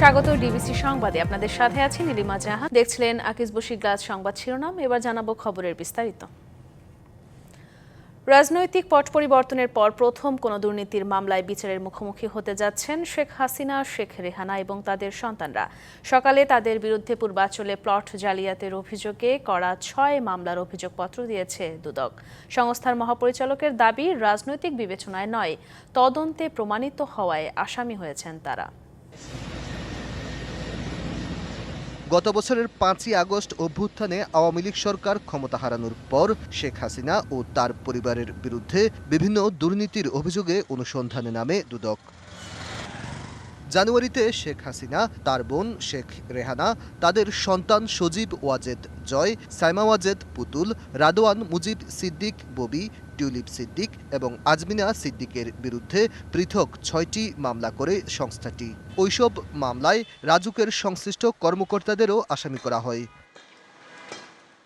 স্বাগত ডিবিসি সংবাদে। আপনাদের সাথে আছি নীলিমা জাহা। দেখছিলেন আকিস বসি গ্লাস সংবাদ শিরোনাম। এবার জানাব খবরের বিস্তারিত। রাজনৈতিক পট পরিবর্তনের পর প্রথম কোনো দুর্নীতির মামলায় বিচারের মুখোমুখি হতে যাচ্ছেন শেখ হাসিনা, শেখ রেহানা এবং তাদের সন্তানরা। সকালে তাদের বিরুদ্ধে পূর্বাচলে প্লট জালিয়াতের অভিযোগে করা ছয় মামলার অভিযোগপত্র দিয়েছে দুদক। সংস্থার মহাপরিচালকের দাবি, রাজনৈতিক বিবেচনায় নয়, তদন্তে প্রমাণিত হওয়ায় আসামি হয়েছেন তারা। গত বছরের পাঁচই আগস্ট অভ্যুত্থানে আওয়ামী লীগ সরকার ক্ষমতা হারানোর পর শেখ হাসিনা ও তার পরিবারের বিরুদ্ধে বিভিন্ন দুর্নীতির অভিযোগে অনুসন্ধানে নামে দুদক। জানুয়ারিতে শেখ হাসিনা, তার বোন শেখ রেহানা, তাদের সন্তান সজীব ওয়াজেদ জয়, সাইমা ওয়াজেদ পুতুল রাদোয়ান মুজিব সিদ্দিক ববি, টিউলিপ সিদ্দিক এবং আজমিনা সিদ্দিকের বিরুদ্ধে পৃথক ছয়টি মামলা করে সংস্থাটি। ওইসব মামলায় রাজুকের সংশ্লিষ্ট কর্মকর্তাদেরও আসামি করা হয়।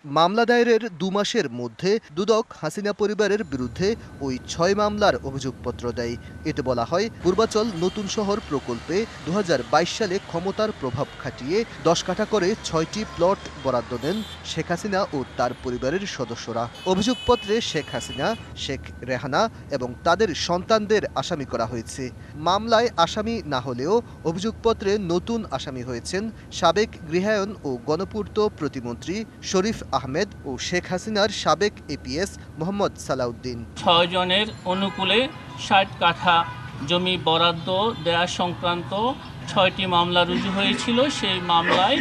মামলা দায়েরের দু মাসের মধ্যে দুদক হাসিনা পরিবারের বিরুদ্ধে ওই ছয় মামলার অভিযোগপত্র দেয়। এতে বলা হয়, পূর্বাচল নতুন শহর প্রকল্পে দু হাজার বাইশ সালে ক্ষমতার প্রভাব খাটিয়ে দশ কাঠা করে ছয়টি প্লট বরাদ্দ দেন শেখ হাসিনা ও তার পরিবারের সদস্যরা। অভিযোগপত্রে শেখ হাসিনা, শেখ রেহানা এবং তাদের সন্তানদের আসামি করা হয়েছে। মামলায় আসামি না হলেও অভিযোগপত্রে নতুন আসামি হয়েছেন সাবেক গৃহায়ন ও গণপূর্ত প্রতিমন্ত্রী শরীফ আহমেদ ও শেখ হাসিনার সাবেক এপিএস মোহাম্মদ সালাউদ্দিন। ছয়জনের অনুকূলে ষাট কাঠা জমি বরাদ্দ দেয়া সংক্রান্ত ছয়টি মামলা রুজু হয়েছিল। সেই মামলায়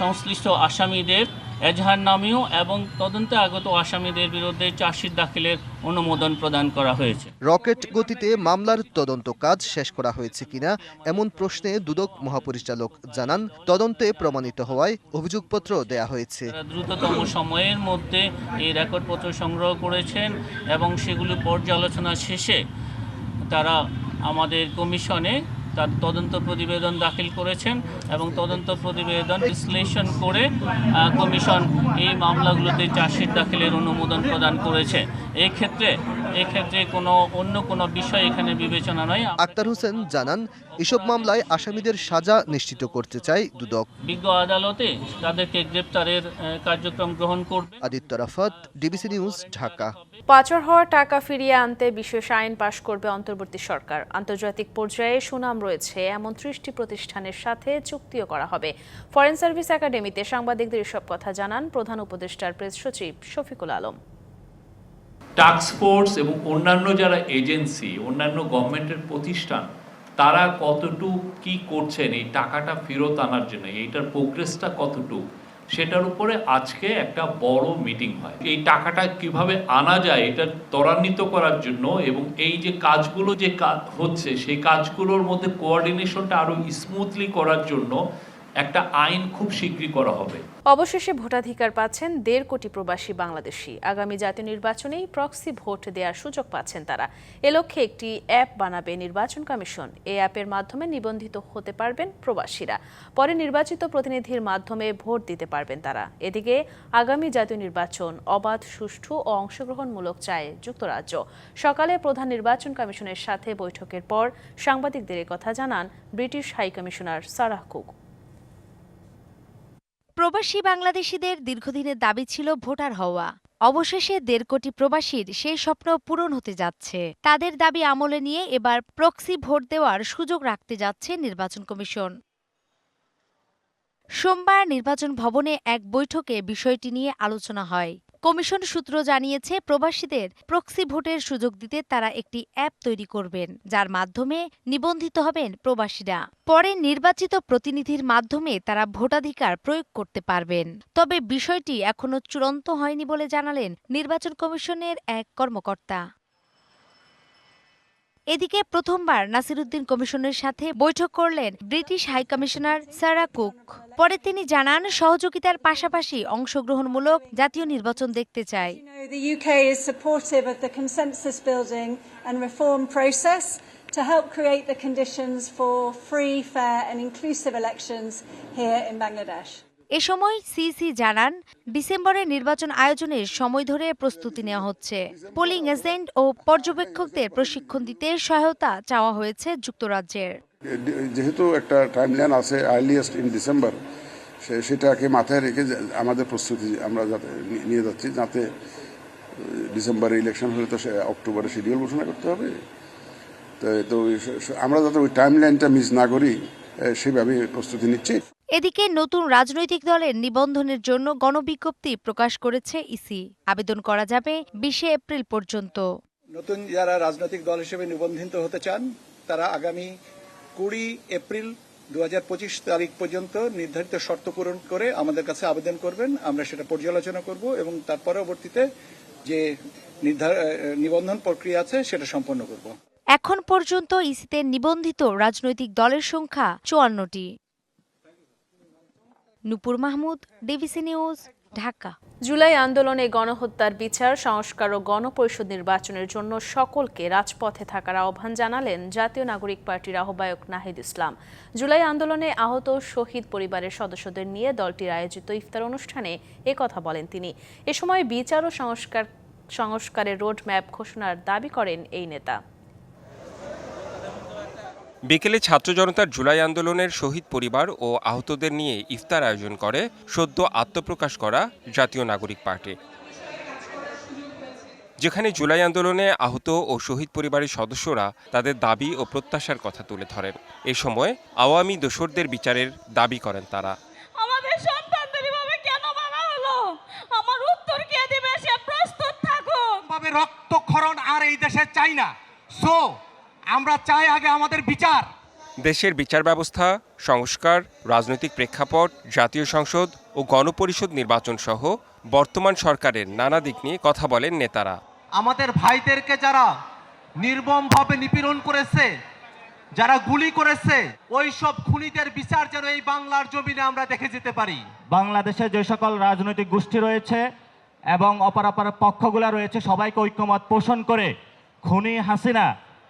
সংশ্লিষ্ট আসামিদের এজাহার নামেও এবং তদন্তে আগত আসামিদের বিরুদ্ধে চার্জশিট দাখিলের অনুমোদন প্রদান করা হয়েছে। রকেট গতিতে মামলার তদন্ত কাজ শেষ করা হয়েছে কিনা এমন প্রশ্নে দুদক মহাপরিচালক জানান তদন্তে প্রমাণিত হওয়ায় অভিযোগপত্র দেয়া হয়েছে। দ্রুততম সময়ের মধ্যে এই রেকর্ডপত্র সংগ্রহ করেছেন এবং সেগুলি পর্যালোচনা শেষে তারা আমাদের কমিশনে তার তদন্ত প্রতিবেদন দাখিল করেছেন এবং তদন্ত প্রতিবেদন বিশ্লেষণ করে কমিশন এই মামলাগুলোতে চার্জশিট দাখিলের অনুমোদন প্রদান করেছে। এই ক্ষেত্রে এক্ষেত্রে কোনো অন্য কোনো বিষয় এখানে বিবেচনা নয়। আক্তার হোসেন জানান এসব মামলায় আসামিদের সাজা নিশ্চিত করতে চায় দুদক। বিজ্ঞ আদালতে তাদেরকে গ্রেপ্তারের কার্যক্রম গ্রহণ করবে। Aditya Rafat DBC news Dhaka. পাচার হওয়া টাকা ফিরিয়ে আনতে বিশেষ আইন পাশ করবে অন্তর্বর্তী সরকার। আন্তর্জাতিক পর্যায়ে সুনাম রয়েছে এমন ত্রিশটি প্রতিষ্ঠানের সাথে চুক্তিও করা হবে। ফরেন সার্ভিস একাডেমিতে সাংবাদিকদের এসব কথা জানান প্রধান উপদেষ্টার প্রেস সচিব শফিকুল আলম। ফোর্স এবং অন্যান্য যারা এজেন্সি অন্যান্য গভর্নমেন্টের প্রতিষ্ঠান, তারা কতটুক কি করছেন, এই টাকাটা ফেরত আনার জন্য, এইটার প্রোগ্রেসটা কতটুকু, সেটার উপরে আজকে একটা বড় মিটিং হয়। এই টাকাটা কীভাবে আনা যায়, এটা ত্বরান্বিত করার জন্য এবং এই যে কাজগুলো যে হচ্ছে, সেই কাজগুলোর মধ্যে কোঅর্ডিনেশনটা আরও স্মুথলি করার জন্য একটা আইন খুব শীঘ্রই করা হবে। অবশেষে ভোটাধিকার পাচ্ছেন দেড় কোটি প্রবাসী বাংলাদেশি। আগামী জাতীয় নির্বাচনেই প্রক্সি ভোট দেওয়ার সুযোগ পাচ্ছেন তারা। এ লক্ষ্যে একটি অ্যাপ বানাবে নির্বাচন কমিশন। এই অ্যাপের মাধ্যমে নিবন্ধিত হতে পারবেন প্রবাসীরা। পরে নির্বাচিত প্রতিনিধির মাধ্যমে ভোট দিতে পারবেন তারা। এদিকে আগামী জাতীয় নির্বাচন অবাধ, সুষ্ঠু ও অংশগ্রহণমূলক চায় যুক্তরাজ্য। সকালে প্রধান নির্বাচন কমিশনের সাথে বৈঠকের পর সাংবাদিকদের কথা জানান British high commissioner Sarah Cook. প্রবাসী বাংলাদেশিদের দীর্ঘদিনের দাবি ছিল ভোটার হওয়া। অবশেষে দেড় কোটি প্রবাসীর সেই স্বপ্ন পূরণ হতে যাচ্ছে। তাদের দাবি আমলে নিয়ে এবার প্রক্সি ভোট দেওয়ার সুযোগ রাখতে যাচ্ছে নির্বাচন কমিশন। সোমবার নির্বাচন ভবনে এক বৈঠকে বিষয়টি নিয়ে আলোচনা হয়। কমিশন সূত্র জানিয়েছে, প্রবাসীদের প্রক্সি ভোটের সুযোগ দিতে তারা একটি অ্যাপ তৈরি করবেন, যার মাধ্যমে নিবন্ধিত হবেন প্রবাসীরা। পরে নির্বাচিত প্রতিনিধির মাধ্যমে তারা ভোটাধিকার প্রয়োগ করতে পারবেন। তবে বিষয়টি এখনও চূড়ান্ত হয়নি বলে জানালেন নির্বাচন কমিশনের এক কর্মকর্তা। এদিকে প্রথমবার নাসিরুদ্দিন কমিশনের সাথে বৈঠক করলেন British high commissioner Sarah Cook. পরে তিনি জানান, সহযোগিতার পাশাপাশি অংশগ্রহণমূলক জাতীয় নির্বাচন দেখতে চায় এ সময় সিসি জানান, ডিসেম্বরে নির্বাচন আয়োজনের সময় ধরে প্রস্তুতি নেওয়া হচ্ছে। পোলিং এজেন্ট ও পর্যবেক্ষকদের প্রশিক্ষণ দিতে সহায়তা চাওয়া হয়েছে যুক্তরাজ্যের। যেহেতু একটা টাইমলাইন আছে আর্লিয়েস্ট ইন ডিসেম্বর সেটাকে মাথায় রেখে আমাদের প্রস্তুতি আমরা যাতে নিয়ে যাচ্ছি, যাতে ডিসেম্বরে ইলেকশন হলে তো সে, অক্টোবরে শিডিউল ঘোষণা করতে হবে। তো আমরা যাতে ওই টাইমলাইনটা মিস না করি সেভাবে প্রস্তুতি নিচ্ছি। এদিকে নতুন রাজনৈতিক দলের নিবন্ধনের জন্য গণবিজ্ঞপ্তি প্রকাশ করেছে ইসি। আবেদন করা যাবে বিশে এপ্রিল পর্যন্ত। নতুন যারা রাজনৈতিক দল হিসেবে নিবন্ধিত হতে চান তারা আগামী কুড়ি এপ্রিল দু পঁচিশ তারিখ পর্যন্ত নির্ধারিত শর্ত পূরণ করে আমাদের কাছে আবেদন করবেন। আমরা সেটা পর্যালোচনা করব এবং তার পরবর্তীতে যে নিবন্ধন প্রক্রিয়া আছে সেটা সম্পন্ন করব। এখন পর্যন্ত ইসিতে নিবন্ধিত রাজনৈতিক দলের সংখ্যা চুয়ান্নটি। Nupur Mahmud, DBC news, Dhaka. July আন্দোলনে গণহত্যার বিচার, সংস্কার ও গণপরিষদ নির্বাচনের জন্য সকলকে রাজপথে থাকার আহ্বান জানালেন জাতীয় নাগরিক পার্টির আহ্বায়ক নাহিদ ইসলাম। জুলাই আন্দোলনে আহত শহীদ পরিবারের সদস্যদের নিয়ে দলটির আয়োজিত ইফতার অনুষ্ঠানে কথা বলেন তিনি। এ সময় বিচার ও সংস্কার, সংস্কারের রোডম্যাপ ঘোষণার দাবি করেন এই নেতা। বিকেলে ছাত্র জনতার জুলাই আন্দোলনের শহীদ পরিবার ও আহতদের নিয়ে ইফতার আয়োজন করে সদ্য আত্মপ্রকাশ করা জাতীয় নাগরিক পার্টি। যেখানে জুলাই আন্দোলনে আহত ও শহীদ পরিবারের সদস্যরা তাদের দাবি ও প্রত্যাশার কথা তুলে ধরেন। এ সময় আওয়ামী দোসরদের বিচারের দাবি করেন তারা। আমাদের সন্তানদের এভাবে কেন মারা হলো? আমার উত্তর কে দিবে? সে প্রস্তুত থাকুক। ভাবে রক্তক্ষরণ আর এই দেশে চাই না। সো আমরা চাই আগে আমাদের বিচার। দেশের বিচার ব্যবস্থা সংস্কার রাজনৈতিক প্রেক্ষাপট জাতীয় সংসদ ও গণপরিষদ নির্বাচন সহ বর্তমান সরকারের নানা দিক নিয়ে কথা বলেন নেতারা। আমাদের ভাইদেরকে যারা নির্মমভাবে নিপীড়ন করেছে যারা গুলি করেছে ওই সব খুনিদের বিচার যেন এই বাংলার জমিনে আমরা দেখে যেতে পারি। বাংলাদেশে যে সকল রাজনৈতিক গোষ্ঠী রয়েছে এবং অপর অপর পক্ষগুলা রয়েছে সবাইকে ঐক্যমত পোষণ করে খুনি হাসিনা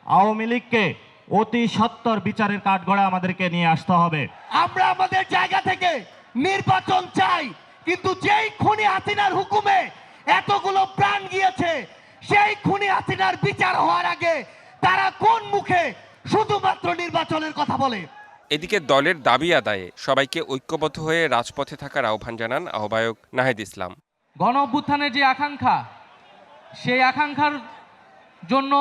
আওয়ামী লীগকে অতি সত্তর বিচারের কাঠগড়া আমাদেরকে নিয়ে আসতে হবে। আমরা আমাদের জায়গা থেকে নির্বাচন চাই কিন্তু যেই খুনি হাসিনার হুকুমে এতগুলো প্রাণ গিয়েছে সেই খুনি হাসিনার বিচার হওয়ার আগে তারা কোন মুখে শুধুমাত্র নির্বাচনের কথা বলে? এদিকে দলের দাবি আদায়ে সবাইকে ঐক্যবদ্ধ হয়ে রাজপথে থাকার আহ্বান জানান আহ্বায়ক নাহিদ ইসলাম। গণ অভ্যুত্থানের যে আকাঙ্ক্ষা সেই আকাঙ্ক্ষার জন্য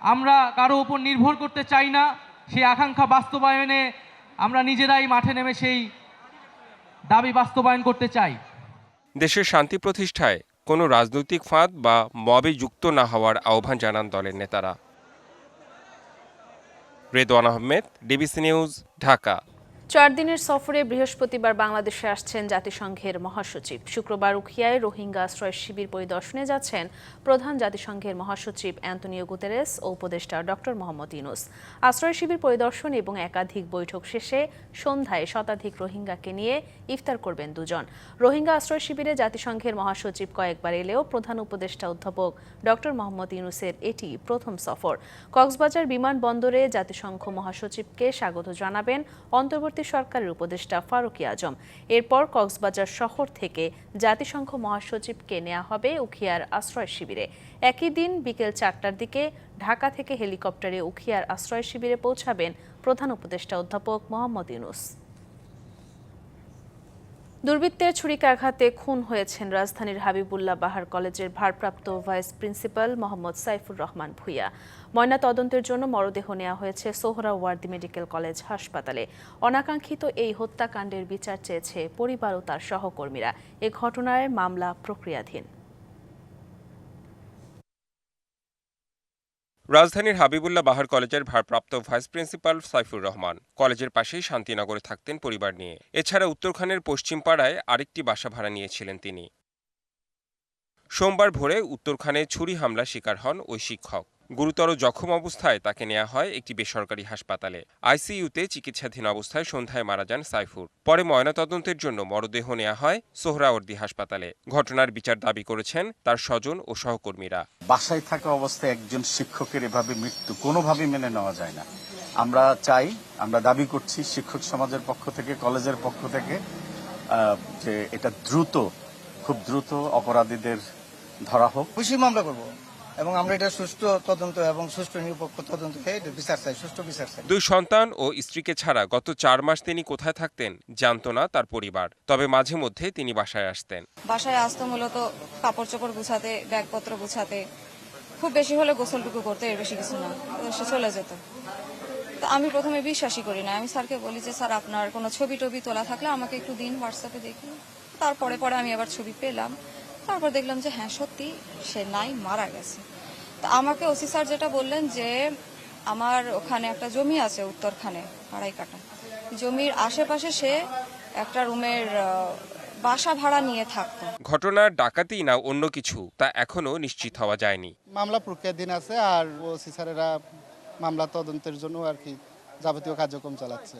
আমরা কারও উপর নির্ভর করতে চাই না, সেই আকাঙ্ক্ষা বাস্তবায়নে আমরা নিজেরাই মাঠে নেমে সেই দাবি বাস্তবায়ন করতে চাই। দেশের শান্তি প্রতিষ্ঠায় কোনো রাজনৈতিক ফাঁদ বা মবে যুক্ত না হওয়ার আহ্বান জানান দলের নেতারা। Redwan Ahmed, DBC news, Dhaka. চার দিনের সফরে বৃহস্পতিবার বাংলাদেশে আসছেন জাতিসংঘের মহাসচিব। শুক্রবার উখিয়ায় রোহিঙ্গা আশ্রয় শিবির পরিদর্শনে যাচ্ছেন প্রধান জাতিসংঘের মহাসচিব অ্যান্তনিও গুতেরেস ও উপদেষ্টা ডক্টর মোহাম্মদ ইউনুস। আশ্রয় শিবির পরিদর্শন এবং একাধিক বৈঠক শেষে সন্ধ্যায় শতাধিক রোহিঙ্গাকে নিয়ে ইফতার করবেন দুজন। রোহিঙ্গা আশ্রয় শিবিরে জাতিসংঘের মহাসচিব কয়েকবার এলেও প্রধান উপদেষ্টা অধ্যাপক ডক্টর মোহাম্মদ ইউনুসের এটি প্রথম সফর। কক্সবাজার বিমানবন্দরে জাতিসংঘ মহাসচিবকে স্বাগত জানাবেন। অন্তর্বর্তী সরকারের উপদেষ্টা ফারুকি আজম। এরপর কক্সবাজার শহর থেকে জাতিসংঘ মহাসচিবকে নেওয়া হবে উখিয়ার আশ্রয় শিবিরে। একই দিন বিকেল চারটার দিকে ঢাকা থেকে হেলিকপ্টারে উখিয়ার আশ্রয় শিবিরে পৌঁছাবেন প্রধান উপদেষ্টা অধ্যাপক মোহাম্মদ ইউনুস। দুর্বৃত্তের ছুরিকাঘাতে খুন হয়েছেন রাজধানীর হাবিবুল্লাহ বাহার কলেজের ভারপ্রাপ্ত ভাইস প্রিন্সিপাল মোহাম্মদ সাইফুর রহমান ভুইয়া। ময়না তদন্তের জন্য মরদেহ নেওয়া হয়েছে সোহরা ওয়ার্দি মেডিকেল কলেজ হাসপাতালে। অনাকাঙ্ক্ষিত এই হত্যাকাণ্ডের বিচার চেয়েছে পরিবার ও তার সহকর্মীরা। এ ঘটনায় মামলা প্রক্রিয়াধীন। রাজধানীর হাবিবুল্লাহ বাহার কলেজের ভারপ্রাপ্ত ভাইস প্রিন্সিপাল সাইফুর রহমান কলেজের পাশেই শান্তিনগরে থাকতেন পরিবার নিয়ে। এছাড়া উত্তরখানের পশ্চিম পাড়ায় আরেকটি বাসা ভাড়া নিয়েছিলেন তিনি। সোমবার ভোরে উত্তরখানে ছুরি হামলা শিকার হন ওই শিক্ষক। গুরুতর জখম অবস্থায় তাকে নেওয়া হয় একটি বেসরকারি হাসপাতালে। আইসিইউতে চিকিৎসাধীন অবস্থায় সন্ধ্যায় মারা যান সাইফুর। পরে ময়নাতদন্তের জন্য মরদেহ নেওয়া হয় সোহরাওয়ার্দী হাসপাতালে। ঘটনার বিচার দাবি করেছেন তার স্বজন ও সহকর্মীরা। বাসায় থাকা অবস্থায় একজন শিক্ষকের এভাবে মৃত্যু কোনোভাবে মেনে নেওয়া যায় না। আমরা চাই আমরা দাবি করছি শিক্ষক সমাজের পক্ষ থেকে কলেজের পক্ষ থেকে যে এটা দ্রুত খুব দ্রুত অপরাধীদের ধরা হোক। খুশি মামলা করব। এবং আমরা এটা সুষ্ঠু তদন্ত এবং সুষ্ঠু নিরপেক্ষ তদন্ত এটা বিচার চাই সুষ্ঠু বিচার চাই। দুই সন্তান ও স্ত্রীকে ছাড়া গত চার মাস তিনি কোথায় থাকতেন জানতো না তার পরিবার তবে মাঝে মধ্যে তিনি বাসায় আসতেন। বাসায় আসতো মূলত কাপড় চোপড় গুছাতে ব্যাগপত্র গুছাতে। খুব বেশি হলে গোসলটুকু করতে এর বেশি কিছু না সে চলে যেত। তো আমি প্রথমে বিশ্বাসই করি না। আমি স্যারকে বলি যে স্যার আপনার কোনো ছবি টবি তোলা থাকলে আমাকে একটু দিন হোয়াটসঅ্যাপে দেখি তারপরে পরে আমি আবার ছবি পেলাম। তারপর দেখলাম যে হ্যাঁ সত্যি সে নাই মারা গেছে। তো আমাকে ওসি স্যার যেটা বললেন যে আমার ওখানে একটা জমি আছে উত্তরখানে আড়াই কাটা জমির আশেপাশে সে একটা রুমের বাসা ভাড়া নিয়ে থাকতো। ঘটনার ডাকাতি না অন্য কিছু তা এখনও নিশ্চিত হওয়া যায়নি। মামলা প্রক্রিয়াধীন আছে আর ওসি সিসারেরা মামলা তদন্তের জন্য আর কি যাবতীয় কার্যক্রম চালাচ্ছে।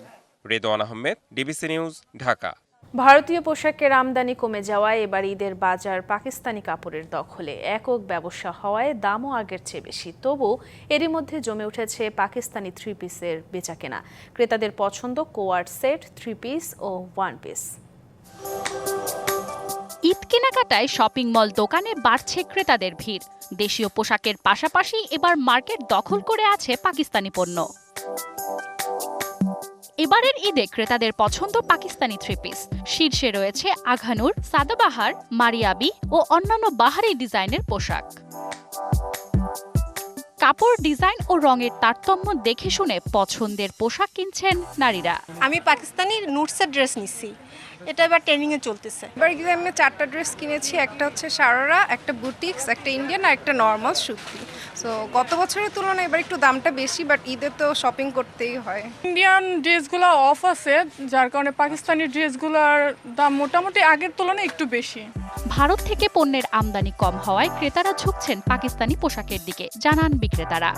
Redwan Ahmed DBC news Dhaka. ভারতীয় পোশাকের আমদানি কমে যাওয়ায় এবার ঈদের বাজার পাকিস্তানি কাপড়ের দখলে। একক ব্যবসা হওয়ায় দামও আগের চেয়ে বেশি। তবু এরই মধ্যে জমে উঠেছে পাকিস্তানি থ্রি পিসের বেচাকেনা ক্রেতাদের পছন্দ কোয়ার্ড সেট থ্রি পিস ও ওয়ান পিস ঈদ কেনাকাটায় শপিং মল দোকানে বাড়ছে ক্রেতাদের ভিড়। দেশীয় পোশাকের পাশাপাশি এবার মার্কেট দখল করে আছে পাকিস্তানি পণ্য। এবারের ঈদে ক্রেতাদের পছন্দ পাকিস্তানি থ্রি পিস শীর্ষে রয়েছে আঘানুর, সাদাবাহার, মারিয়াবি ও অন্যান্য বাহারি ডিজাইনের পোশাক। কাপড় ডিজাইন ও রঙের তারতম্য দেখে শুনে পছন্দের পোশাক কিনছেন নারীরা। আমি পাকিস্তানি নুটসের ড্রেস নিচ্ছি এটা এবার ট্রেনিংয়ে চলতেছে। এবার কিন্তু আমি চারটা ড্রেস কিনেছি একটা হচ্ছে সারারা একটা বুটিক্স একটা ইন্ডিয়ান আর একটা নর্মাল সুতি। সো গত বছরের তুলনায় এবার একটু দামটা বেশি বাট ঈদে তো শপিং করতেই হয়। ইন্ডিয়ান ড্রেসগুলো অফ আছে যার কারণে পাকিস্তানি ড্রেসগুলোর দাম মোটামুটি আগের তুলনায় একটু বেশি। ভারত থেকে পণ্যের আমদানি কম হওয়ায় ক্রেতারা ঝুঁকছেন পাকিস্তানি পোশাকের দিকে। জানান বিক্রেতারা।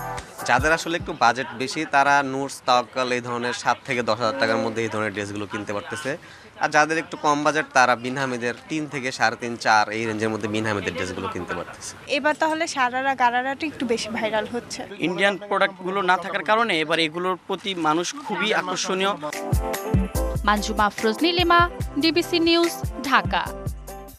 যাদের আসলে একটু বাজেট বেশি তারা নুটস তাওয়াক্কাল এই ধরনের সাত থেকে দশ হাজার টাকার মধ্যে এই ধরনের ড্রেসগুলো কিনতে পারতেছে। আর যাদের একটু কম বাজেট তারা বিনহামিদের তিন থেকে সাড়ে তিন চার এই রেঞ্জের মধ্যে বিনহামিদের ড্রেসগুলো কিনতে পারতেছে। এবার তাহলে সারারা গারারাটা একটু বেশি ভাইরাল হচ্ছে। ইন্ডিয়ান প্রোডাক্টগুলো না থাকার কারণে এবার এগুলোর প্রতি মানুষ খুবই আকর্ষণীয়। Manjuma Frozni Lima DBC news Dhaka.